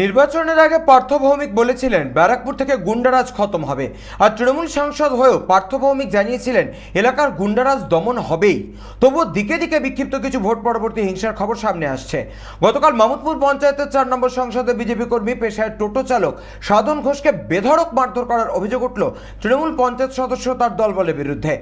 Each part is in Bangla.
নির্বাচনের আগে পার্থ ভৌমিক বলেছিলেন, ব্যারাকপুর থেকে গুন্ডারাজ খতম হবে। আর তৃণমূল সাংসদ হয়েও পার্থ ভৌমিক জানিয়েছিলেন, এলাকার গুন্ডারাজ দমন হবেই। তবুও দিকে দিকে বিক্ষিপ্ত কিছু ভোট পরবর্তী হিংসার খবর সামনে আসছে। গতকাল মামুদপুর পঞ্চায়েতের চার নম্বর সংসদে বিজেপি কর্মী, পেশায় টোটো চালক সাধন ঘোষকে বেধড়ক মারধর করার অভিযোগ উঠল তৃণমূল পঞ্চায়েত সদস্য তার দলবলের বিরুদ্ধে।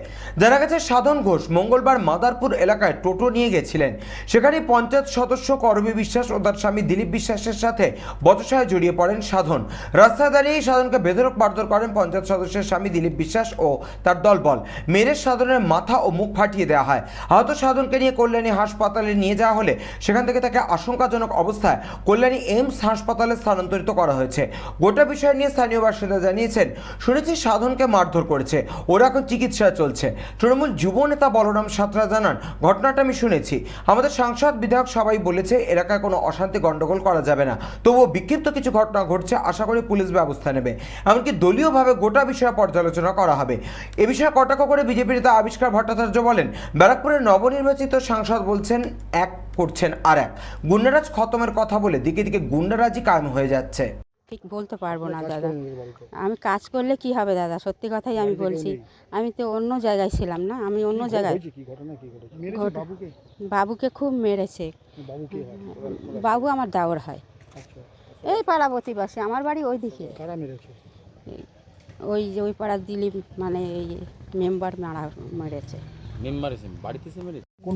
জানা গেছে, সাধন ঘোষ মঙ্গলবার মাদারপুর এলাকায় টোটো নিয়ে গেছিলেন। সেখানে পঞ্চায়েত সদস্য করবী বিশ্বাস ও তার স্বামী দিলীপ বিশ্বাসের সাথে বচসায় জড়িয়ে পড়েন সাধন। রাস্তায় দাঁড়িয়েই সাধনকে বেধরক মারধর করেন পঞ্চায়েত সদস্যের স্বামী দিলীপ বিশ্বাস ও তার দলবল। মেরের সাধনের মাথা ও মুখ ফাটিয়ে দেওয়া হয়। আহত সাধনকে নিয়ে কল্যাণী হাসপাতালে নিয়ে যাওয়া হলে সেখান থেকে তাকে আশঙ্কাজনক অবস্থায় কল্যাণী এইমস হাসপাতালে স্থানান্তরিত করা হয়েছে। গোটা বিষয় নিয়ে স্থানীয় বাসিন্দা জানিয়েছেন, শুনেছি সাধনকে মারধর করেছে। ওরা এখন চিকিৎসায় চলছে। তৃণমূল যুব নেতা বলরাম সাঁতরা জানান, ঘটনাটা আমি শুনেছি। আমাদের সাংসদ, বিধায়ক সবাই বলেছে, এলাকায় কোনো অশান্তি গণ্ডগোল করা যাবে না। তবুও বিক্ষিপ্ত কিছু ঘটনা ঘটছে আশা করি পুলিশ ব্যবস্থা নেবে। এমনকি দলীয়ভাবে গোটা বিষয়ে পর্যালোচনা করা হবে। এ বিষয়ে কটাক্ষ করে বিজেপির নেতা আবিষ্কার ভট্টাচার্য বলেন ব্যারাকপুরের নবনির্বাচিত সাংসদ বলছেন এক করছেন আর এক। গুন্ডারাজ খতমের কথা বলে দিকে দিকে গুন্ডারাজই কায়েম হয়ে যাচ্ছে। ঠিক বলতে পারব না দাদা। আমি কাজ করলে কি হবে দাদা? সত্যি কথাই আমি বলছি। আমি তো অন্য জায়গায় ছিলাম না আমি অন্য জায়গায় হয়েছে কি? ঘটনা কি ঘটেছে? মেরেছে ঘট- বাবুকে? বাবুকে খুব মেরেছে। বাবু কি বাবু আমার দাওর হয়। আচ্ছা। এই পাড়া প্রতিবাসী আমার বাড়ি ওই দিকে ওই যে ওই পাড়ার দিলীপ মানে এই মেম্বার মারা মেরেছে। মেম্বার বাড়িতে মেরেছে? কোন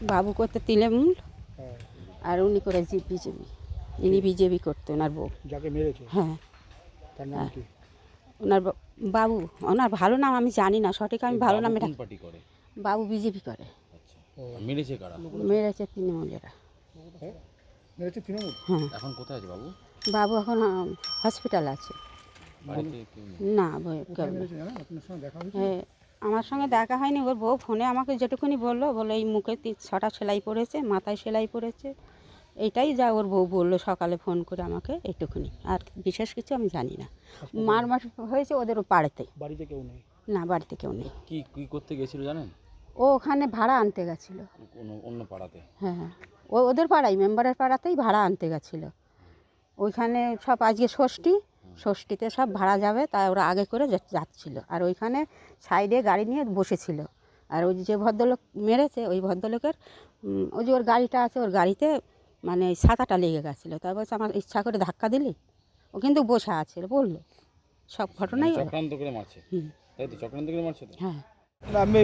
বাবু করতে তৃণমূল হ্যাঁ। আর উনি করে জি বিজেপি। ইনি বিজেপি করতো ওনার বউ। যাকে মেরেছে? হ্যাঁ। তার নাম কি? ওনার বাবু ওনার ভালো নাম আমি জানি না সঠিক আমি ভালো নাম বাবু বিজেপি করে। আচ্ছা। মেরেছে কারা? মেরেছে তৃণমূলেরা। হ্যাঁ তৃণমূল? হ্যাঁ এখন কোথায় আছে বাবু? বাবু এখন হসপিটাল আছে। বাড়িতে কেউ নেই? না হ্যাঁ, আমার সঙ্গে দেখা হয়নি ওর বউ ফোনে আমাকে যেটুকুনি বলল বলে এই মুখে ছটা সেলাই পড়েছে মাথায় সেলাই পড়েছে। এটাই যা ওর বউ বলল সকালে ফোন করে আমাকে এইটুকুনি আর বিশেষ কিছু আমি জানি না। মার মাস হয়েছে ওদের পাড়েতে। বাড়িতে কেউ নেই? না বাড়িতে কেউ নেই। কি কি করতে গেছিল জানেন? ও ওখানে ভাড়া আনতে গেছিল। অন্য পাড়াতে? হ্যাঁ। ও ওদের পাড়াই মেম্বারের পাড়াতেই ভাড়া আনতে গেছিল। ওইখানে সব আজকে ষষ্ঠী ষষ্ঠীতে সব ভাড়া যাবে তাই ওরা আগে করে যাচ্ছিল। আর ওইখানে সাইডে গাড়ি নিয়ে বসেছিল। আর ওই যে ভদ্রলোক মেরেছে ওই ভদ্রলোকের ওই যে ওর গাড়িটা আছে ওর গাড়িতে মানে ছাতাটা লেগে গেছিল। তাই বলছে আমার ইচ্ছা করে ধাক্কা দিলি? ও কিন্তু বসে আছে বলল। সব ঘটনাই চক্রান্ত করে মারছে? হুম, তাই তো চক্রান্ত করে মারছে হ্যাঁ। আমি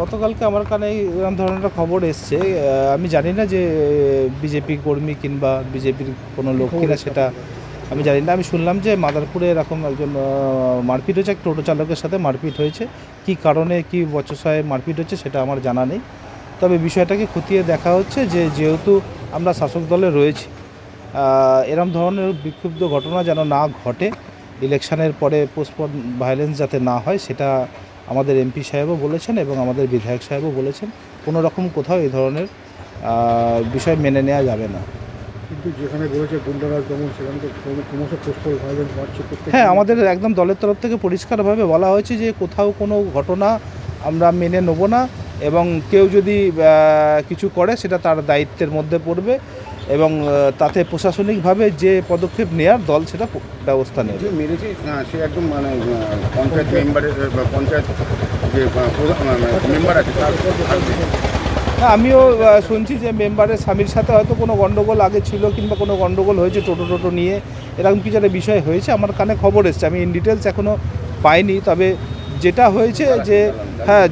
গতকালকে আমার কানে এরকম ধরনের খবর এসছে। আমি জানি না যে বিজেপি কর্মী কিংবা বিজেপির কোনো লোক কিনা সেটা আমি জানি না। আমি শুনলাম যে মাদারপুরে এরকম একজন মারপিট হয়েছে এক টোটো চালকের সাথে মারপিট হয়েছে। কি কারণে কি বচসায় মারপিট হচ্ছে সেটা আমার জানা নেই। তবে বিষয়টাকে খতিয়ে দেখা হচ্ছে যে যেহেতু আমরা শাসক দলে রয়েছি এরম ধরনের বিক্ষুব্ধ ঘটনা যেন না ঘটে ইলেকশনের পরে পোস্টপন ভায়োলেন্স যাতে না হয় সেটা আমাদের এমপি সাহেবও বলেছেন এবং আমাদের বিধায়ক সাহেবও বলেছেন কোনো রকম কোথাও এই ধরনের বিষয় মেনে নেওয়া যাবে না। কিন্তু যেখানে বলেছে গুন্ডারাজ দমন সেখানে ক্রমশ পোস্টাল ভায়োলেন্স বাড়ছে হ্যাঁ আমাদের একদম দলের তরফ থেকে পরিষ্কারভাবে বলা হয়েছে যে কোথাও কোনো ঘটনা আমরা মেনে নেব না এবং কেউ যদি কিছু করে সেটা তার দায়িত্বের মধ্যে পড়বে। এবং তাতে প্রশাসনিকভাবে যে পদক্ষেপ নেওয়ার দল সেটা ব্যবস্থা নেবে। মেরেছে সে একদম মানে পঞ্চায়েত মেম্বারের পঞ্চায়েত যে মেম্বার আছে তার হ্যাঁ আমিও শুনছি যে মেম্বারের স্বামীর সাথে হয়তো কোনো গণ্ডগোল আগে ছিল কিংবা কোনো গণ্ডগোল হয়েছে টোটো টোটো নিয়ে এরকম কিছু একটা বিষয় হয়েছে আমার কানে খবর এসছে। আমি ইন ডিটেলস এখনও পাইনি তবে যেটা হয়েছে যে হ্যাঁ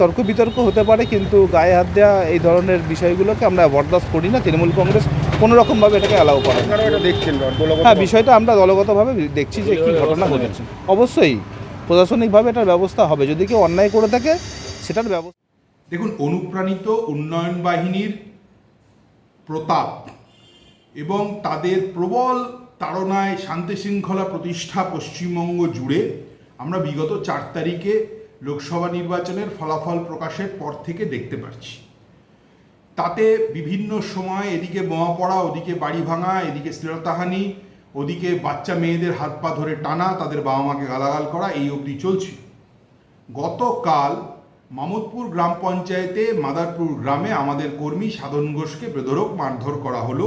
তর্ক বিতর্ক হতে পারে কিন্তু গায়ে হাত দেওয়া এই ধরনের বিষয়গুলোকে আমরা বরদাস্ত করি না। তৃণমূল কংগ্রেস কোনো রকমভাবে এটাকে অ্যালাউ করে দেখছেন দলগত হ্যাঁ বিষয়টা আমরা দলগতভাবে দেখছি যে কী ঘটনা ঘটেছে। অবশ্যই প্রশাসনিকভাবে এটার ব্যবস্থা হবে। যদি কেউ অন্যায় করে থাকে সেটার ব্যবস্থা দেখুন অনুপ্রাণিত উন্নয়ন বাহিনীর প্রতাপ এবং তাদের প্রবল তাড়নায় শান্তি শৃঙ্খলা প্রতিষ্ঠা পশ্চিমবঙ্গ জুড়ে আমরা বিগত চার তারিখে লোকসভা নির্বাচনের ফলাফল প্রকাশের পর থেকে দেখতে পাচ্ছি। তাতে বিভিন্ন সময় এদিকে বোমা পড়া ওদিকে বাড়ি ভাঙা, এদিকে শ্লীলতাহানি, ওদিকে বাচ্চা মেয়েদের হাত পা ধরে টানা, তাদের বাবা মাকে গালাগাল করা, এই অবধি চলছে। গতকাল মামুদপুর গ্রাম পঞ্চায়েতে মাদারপুর গ্রামে আমাদের কর্মী সাধন ঘোষকে বেধরক মারধর করা হলো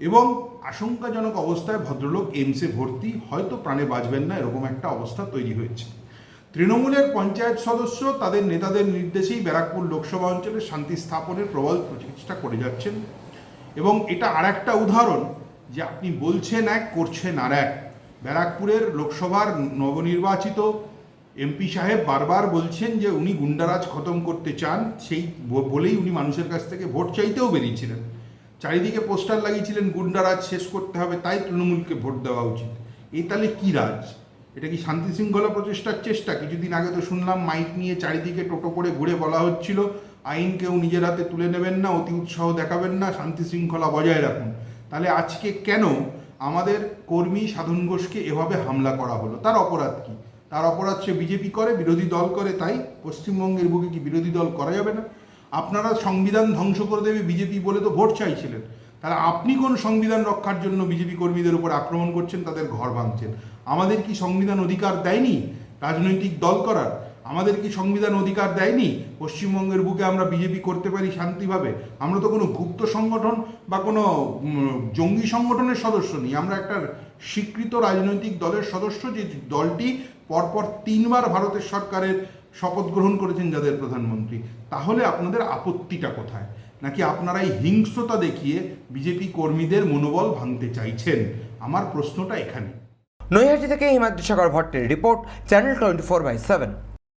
এবং আশঙ্কাজনক অবস্থায় ভদ্রলোক এইমসে ভর্তি, হয়তো প্রাণে বাঁচবেন না, এরকম একটা অবস্থা তৈরি হয়েছে। তৃণমূলের পঞ্চায়েত সদস্য, তাদের নেতাদের নির্দেশেই ব্যারাকপুর লোকসভা অঞ্চলে শান্তি স্থাপনের প্রবল প্রচেষ্টা করে যাচ্ছেন। এবং এটা আর একটা উদাহরণ যে আপনি বলছেন এক, করছেন আর এক। ব্যারাকপুরের লোকসভার নবনির্বাচিত এমপি সাহেব বারবার বলছেন যে উনি গুন্ডারাজ খতম করতে চান, সেই বলেই উনি মানুষের কাছ থেকে ভোট চাইতেও বেরিয়েছিলেন। চারিদিকে পোস্টার লাগিয়েছিলেন, গুন্ডারাজ শেষ করতে হবে, তাই তৃণমূলকে ভোট দেওয়া উচিত। এই তাহলে কী রাজ? এটা কি শান্তি শৃঙ্খলা প্রচেষ্টার চেষ্টা? কিছুদিন আগে তো শুনলাম মাইক নিয়ে চারিদিকে টোটো করে ঘুরে বলা হচ্ছিল, আইন কেউ নিজের হাতে তুলে নেবেন না, অতি উৎসাহ দেখাবেন না, শান্তি শৃঙ্খলা বজায় রাখুন। তাহলে আজকে কেন আমাদের কর্মী সাধন ঘোষকে এভাবে হামলা করা হলো? তার অপরাধ কি? তার অপরাধ সে বিজেপি করে, বিরোধী দল করে, তাই পশ্চিমবঙ্গের বুকে কি বিরোধী দল করা যাবে না? আপনারা সংবিধান ধ্বংস করে দেবে বিজেপি বলে তো ভোট চাইছিলেন। তাহলে আপনি কোন সংবিধান রক্ষার জন্য বিজেপি কর্মীদের উপর আক্রমণ করছেন, তাদের ঘর ভাঙছেন? আমাদের কি সংবিধান অধিকার দেয়নি রাজনৈতিক দল করার? আমাদের কি সংবিধান অধিকার দেয়নি? পশ্চিমবঙ্গের বুকে আমরা বিজেপি করতে পারি শান্তিভাবে? আমরা তো কোনো গুপ্ত সংগঠন বা কোনো জঙ্গি সংগঠনের সদস্য নই। আমরা একটা স্বীকৃত রাজনৈতিক দলের সদস্য যে দলটি পরপর তিনবার ভারতের সরকারের শপথ গ্রহণ করেছেন যাদের প্রধানমন্ত্রী। তাহলে আপনাদের আপত্তিটা কোথায়? নাকি আপনারা এই হিংস্রতা দেখিয়ে বিজেপি কর্মীদের মনোবল ভাঙতে চাইছেন? আমার প্রশ্নটা এখানে। নৈহাটি থেকে Himadri Sagar ভট্টের report channel twenty four by seven.